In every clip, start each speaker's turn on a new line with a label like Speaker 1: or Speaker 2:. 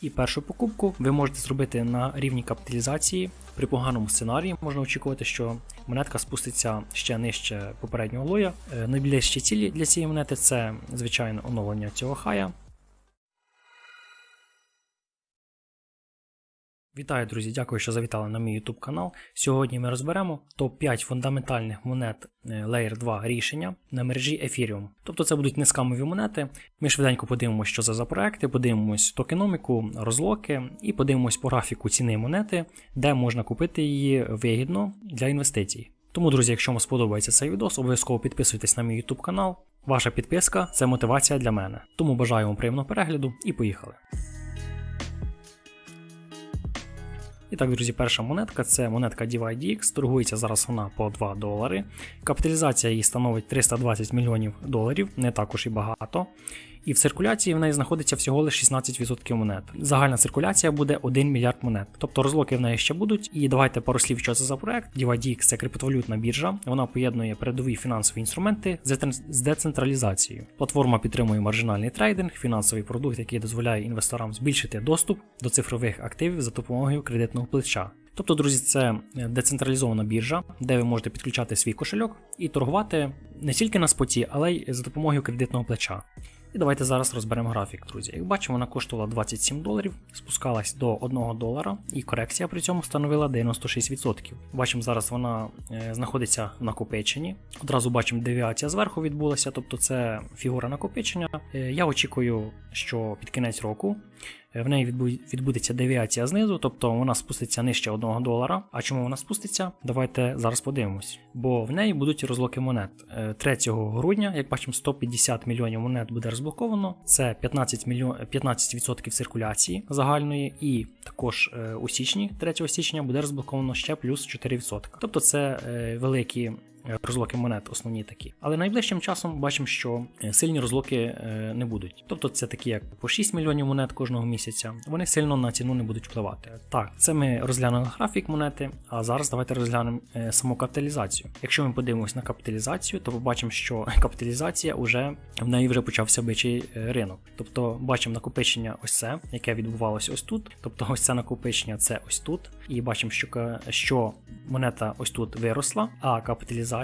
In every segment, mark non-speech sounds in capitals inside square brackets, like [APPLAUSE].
Speaker 1: І першу покупку ви можете зробити на рівні капіталізації. При поганому сценарії можна очікувати, що монетка спуститься ще нижче попереднього лоя. Е, Найближчі цілі для цієї монети це звичайно оновлення цього хая. Вітаю, друзі! Дякую, що завітали на мій YouTube канал. Сьогодні ми розберемо топ-5 фундаментальних монет е, Layer 2 рішення на мережі Ethereum. Тобто це будуть нескамові монети. Ми швиденько подивимося, що це за проекти, подивимось токеноміку, розлоки і подивимось по графіку ціни монети, де можна купити її вигідно для інвестицій. Тому, друзі, якщо вам сподобається цей відос, обов'язково підписуйтесь на мій YouTube канал. Ваша підписка це мотивація для мене. Тому бажаю вам приємного перегляду і поїхали. І так, друзі, перша монетка це монетка DYDX, торгується зараз вона по 2 долари. Капіталізація її становить 320 мільйонів доларів, не також і багато. І в циркуляції в неї знаходиться всього лише 16% монет. Загальна циркуляція буде 1 мільярд монет. Тобто розлоки в неї ще будуть. І давайте пару слів, що це за проект. DYDX це криптовалютна біржа. Вона поєднує передові фінансові інструменти з децентралізацією. Платформа підтримує маржинальний трейдинг, фінансовий продукт, який дозволяє інвесторам збільшити доступ до цифрових активів за допомогою кредитного плеча. Тобто, друзі, це децентралізована біржа, де ви можете підключати свій кошельок і торгувати не тільки на споті, але й за допомогою кредитного плеча. І давайте зараз розберемо графік, друзі. Як бачимо, вона коштувала 27 доларів, спускалась до 1 долара, і корекція при цьому становила 96%. Бачимо, зараз вона е, знаходиться в накопиченні. Одразу бачимо, девіація зверху відбулася, тобто це фігура накопичення. Е, я очікую, що під кінець року е, в неї відбудеться девіація знизу, тобто вона спуститься нижче 1 долара. А чому вона спуститься? Давайте зараз подивимось. Бо в неї будуть розлоки монет. Е, 3 грудня, як бачимо, 150 мільйонів монет буде розблоковано. Це 15 мільйон, 15% циркуляції загальної, і також е, у січні, 3 січня, буде розблоковано ще плюс 4%. Тобто це е, великі. Е, Розлоки монет основні такі. Але найближчим часом бачимо, що е, сильні розлоки е, не будуть. Тобто це такі, як по 6 мільйонів монет кожного місяця. Вони сильно на ціну не будуть впливати. Так, це ми розглянули графік монети, а зараз давайте розглянемо саму капіталізацію. Якщо ми подивимось на капіталізацію, то побачимо, що [LAUGHS] капіталізація вже в неї вже почався бичий ринок. Тобто бачимо накопичення ось це, яке відбувалося ось тут. Тобто ось це накопичення це ось тут. І бачимо, що, що монета ось тут виросла, а капіталізація,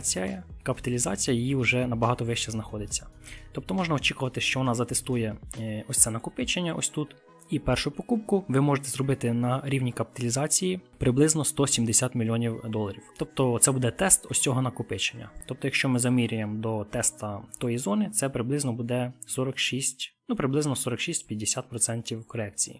Speaker 1: капіталізація її вже набагато вище знаходиться. Тобто можна очікувати, що вона затестує е, ось це накопичення ось тут. І першу покупку ви можете зробити на рівні капіталізації приблизно 170 мільйонів доларів. Тобто це буде тест ось цього накопичення. Тобто, якщо ми заміряємо до теста тої зони, це приблизно буде 46, ну приблизно 46-50% корекції.